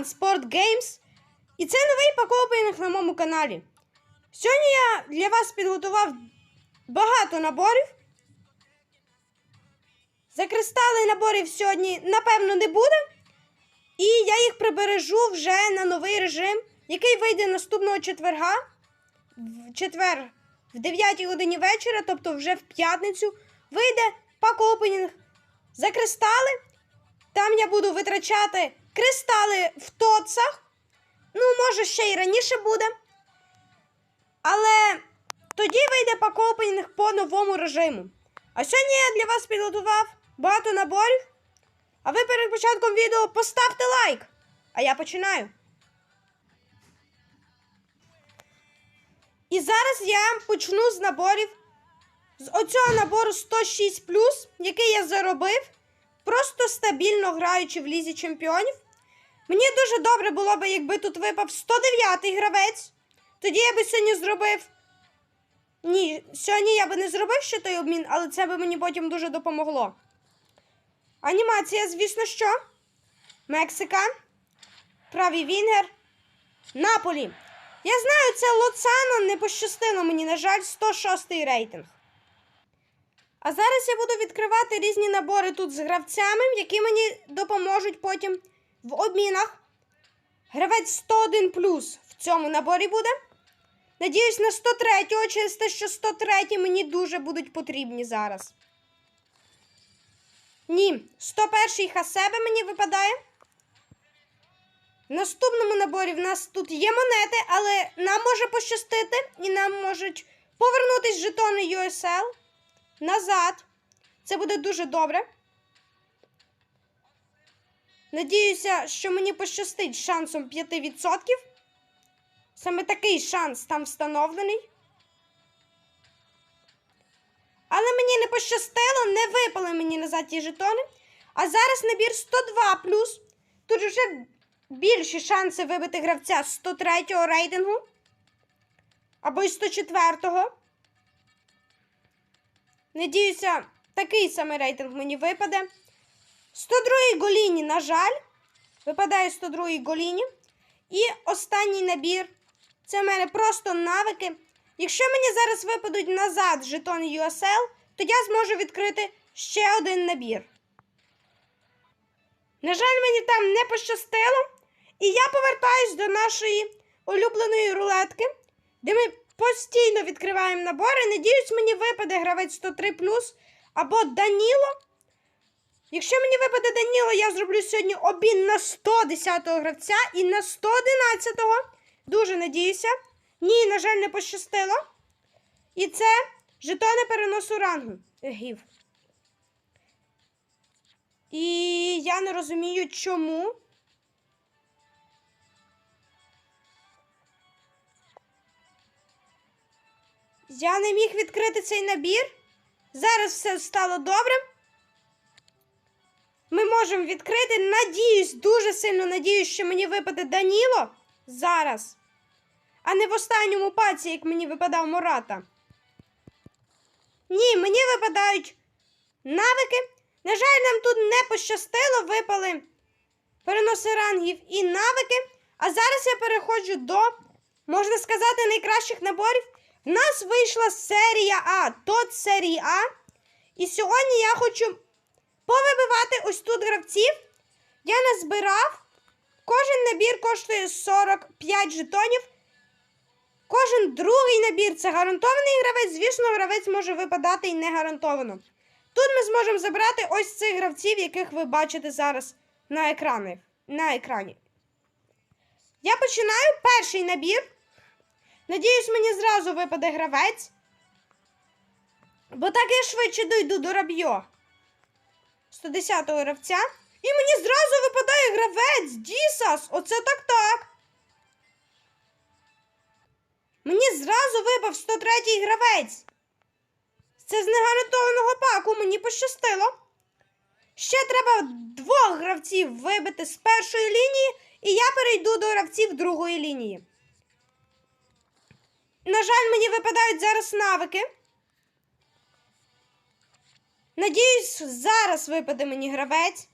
Fun Sport Games. І це новий пакопінг на моєму каналі. Сьогодні я для вас підготував багато наборів. За кристали наборів сьогодні, напевно, не буде. І я їх прибережу вже на новий режим, який вийде наступного четверга. В четвер в 9 годині вечора, тобто вже в п'ятницю, вийде пак-опенінг за кристали. Там я буду витрачати кристали в тоцах. Ну, може, ще й раніше буде. Але тоді вийде пак-опенінг по новому режиму. А сьогодні я для вас підготував багато наборів. А ви перед початком відео поставте лайк. А я починаю. І зараз я почну з наборів. З оцього набору 106, який я заробив, просто стабільно граючи в лізі чемпіонів. Мені дуже добре було б, якби тут випав 109-й гравець. Тоді я би сьогодні зробив. Ні, сьогодні я би не зробив ще той обмін, але це би мені потім дуже допомогло. Анімація, звісно, що? Мексика. Правий Вінгер. Наполі. Я знаю, це Лоцано не пощастило мені, на жаль, 106 й рейтинг. А зараз я буду відкривати різні набори тут з гравцями, які мені допоможуть потім в обмінах. Гравець 101 плюс в цьому наборі буде. Надіюсь, на 103-го, через те, що 103 мені дуже будуть потрібні зараз. Ні, 101-й Хасебе мені випадає. В наступному наборі в нас тут є монети, але нам може пощастити і нам можуть повернутись жетони USL назад. Це буде дуже добре. Надіюся, що мені пощастить шансом 5%. Саме такий шанс там встановлений. Але мені не пощастило, не випали мені назад ті жетони. А зараз набір 102 Тут вже більші шанси вибити гравця 103 го рейтингу. Або й 104-го. Надіюся, такий самий рейтинг мені випаде. 102-й голіні, на жаль. Випадає 102-й голіні. І останній набір. Це в мене просто навики. Якщо мені зараз випадуть назад жетони USL, то я зможу відкрити ще один набір. На жаль, мені там не пощастило. І я повертаюсь до нашої улюбленої рулетки, де ми постійно відкриваємо набори. Надіюсь, мені випаде гравець 103 або Даніло. Якщо мені випаде Даніло, я зроблю сьогодні обін на 110-го гравця і на 111-го. Дуже надіюся. Ні, на жаль, не пощастило. І це жетони переносу рангу. Гів. І я не розумію, чому. Я не міг відкрити цей набір. Зараз все стало добре. Ми можемо відкрити. Надіюсь, дуже сильно надіюсь, що мені випаде Даніло зараз. А не в останньому паці, як мені випадав Мората. Ні, мені випадають навики. На жаль, нам тут не пощастило, випали переноси рангів і навики. А зараз я переходжу до, можна сказати, найкращих наборів. В нас вийшла серія А, тот серії А. І сьогодні я хочу повибивати ось тут гравців. Я назбирав. Кожен набір коштує 45 жетонів. Кожен другий набір це гарантований гравець. Звісно, гравець може випадати і не гарантовано. Тут ми зможемо забрати ось цих гравців, яких ви бачите зараз на екрані. на екрані. Я починаю перший набір. Надіюсь, мені зразу випаде гравець. Бо так я швидше дойду до раб'йо. 110-го гравця. І мені зразу випадає гравець Дісас. Оце так так. Мені зразу випав 103-й гравець. Це з негарантованого паку мені пощастило. Ще треба двох гравців вибити з першої лінії, і я перейду до гравців другої лінії. На жаль, мені випадають зараз навики. Надіюсь, зараз випаде мені гравець.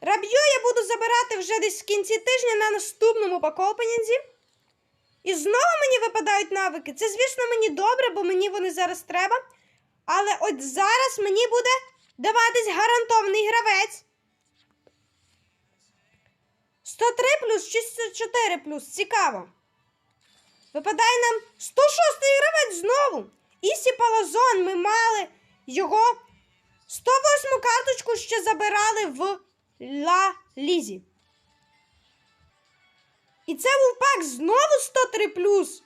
Раб'ю я буду забирати вже десь в кінці тижня на наступному пакопенінзі. І знову мені випадають навики. Це, звісно, мені добре, бо мені вони зараз треба. Але от зараз мені буде даватись гарантований гравець. 103 плюс чи 104 плюс. Цікаво. Випадає нам 106 гравець знову. Ісі Палазон ми мали його 108 карточку ще забирали в Ла Лізі. І це був знову 103 плюс.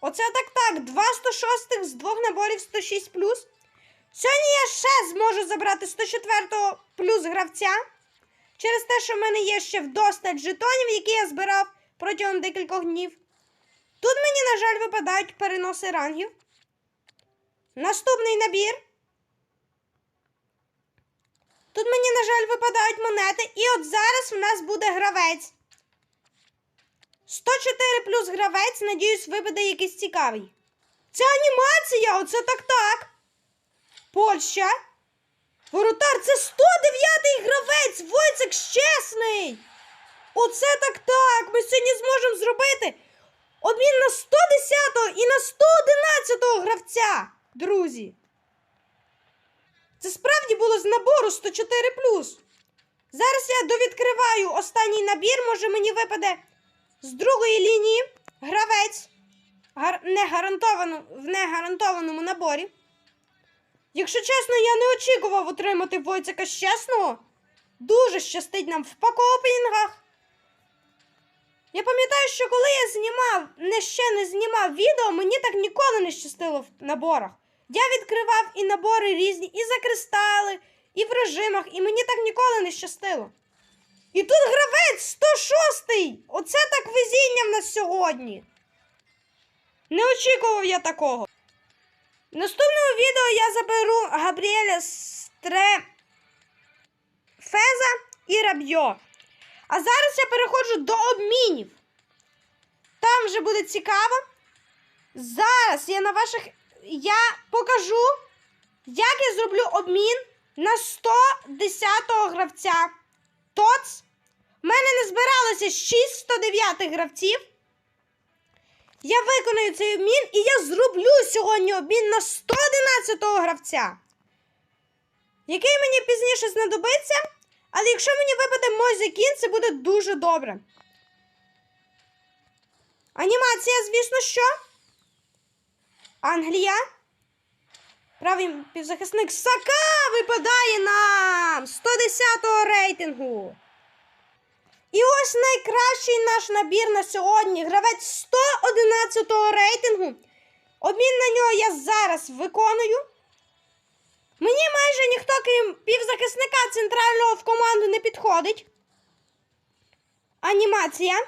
Оце так так. Два 106 з двох наборів 106 плюс. Сьогодні я ще зможу забрати 104 плюс гравця. Через те, що в мене є ще вдосталь жетонів, які я збирав протягом декількох днів. Тут мені, на жаль, випадають переноси рангів. Наступний набір. Тут мені, на жаль, випадають монети. І от зараз в нас буде гравець. 104 плюс гравець, надіюсь, випаде якийсь цікавий. Це анімація, оце так так. Польща. Воротар, це 109-й гравець, Войцек щесний. Оце так так. Ми сьогодні зможемо зробити обмін на 110-го і на 111-го гравця, друзі. Це справді було з набору 104 Зараз я довідкриваю останній набір, може мені випаде з другої лінії гравець в негарантованому наборі. Якщо чесно, я не очікував отримати Войцека щасного. Дуже щастить нам в пакоопінгах. Я пам'ятаю, що коли я знімав, не ще не знімав відео, мені так ніколи не щастило в наборах. Я відкривав і набори різні, і за кристали, і в режимах, і мені так ніколи не щастило. І тут гравець 106-й! Оце так везіння в нас сьогодні. Не очікував я такого. В наступному відео я заберу Габріеля Стре Феза і Рабьо. А зараз я переходжу до обмінів. Там вже буде цікаво. Зараз я на ваших. Я покажу, як я зроблю обмін на 110-го гравця. ТОЦ. В мене не збиралося 6 109 гравців. Я виконую цей обмін і я зроблю сьогодні обмін на 111-го гравця. Який мені пізніше знадобиться. Але якщо мені випаде Мойзе Кін, це буде дуже добре. Анімація, звісно, що? Англія. Правий півзахисник Сака випадає нам 110-го рейтингу. І ось найкращий наш набір на сьогодні. Гравець 111-го рейтингу. Обмін на нього я зараз виконую. Мені майже ніхто, крім півзахисника центрального в команду не підходить. Анімація.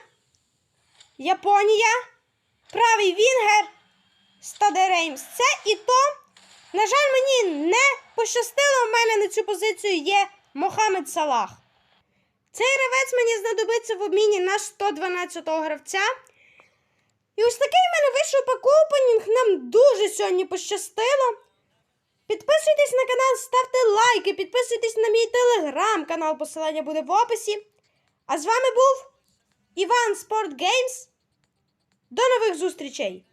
Японія. Правий Вінгер. Стаде Реймс. Це і то. На жаль, мені не пощастило. В мене на цю позицію є Мохамед Салах. Цей гравець мені знадобиться в обміні на 112-го гравця. І ось такий в мене вийшов пакопенінг. Нам дуже сьогодні пощастило. Підписуйтесь на канал, ставте лайки, підписуйтесь на мій телеграм-канал, посилання буде в описі. А з вами був Іван Спорт Геймс. До нових зустрічей!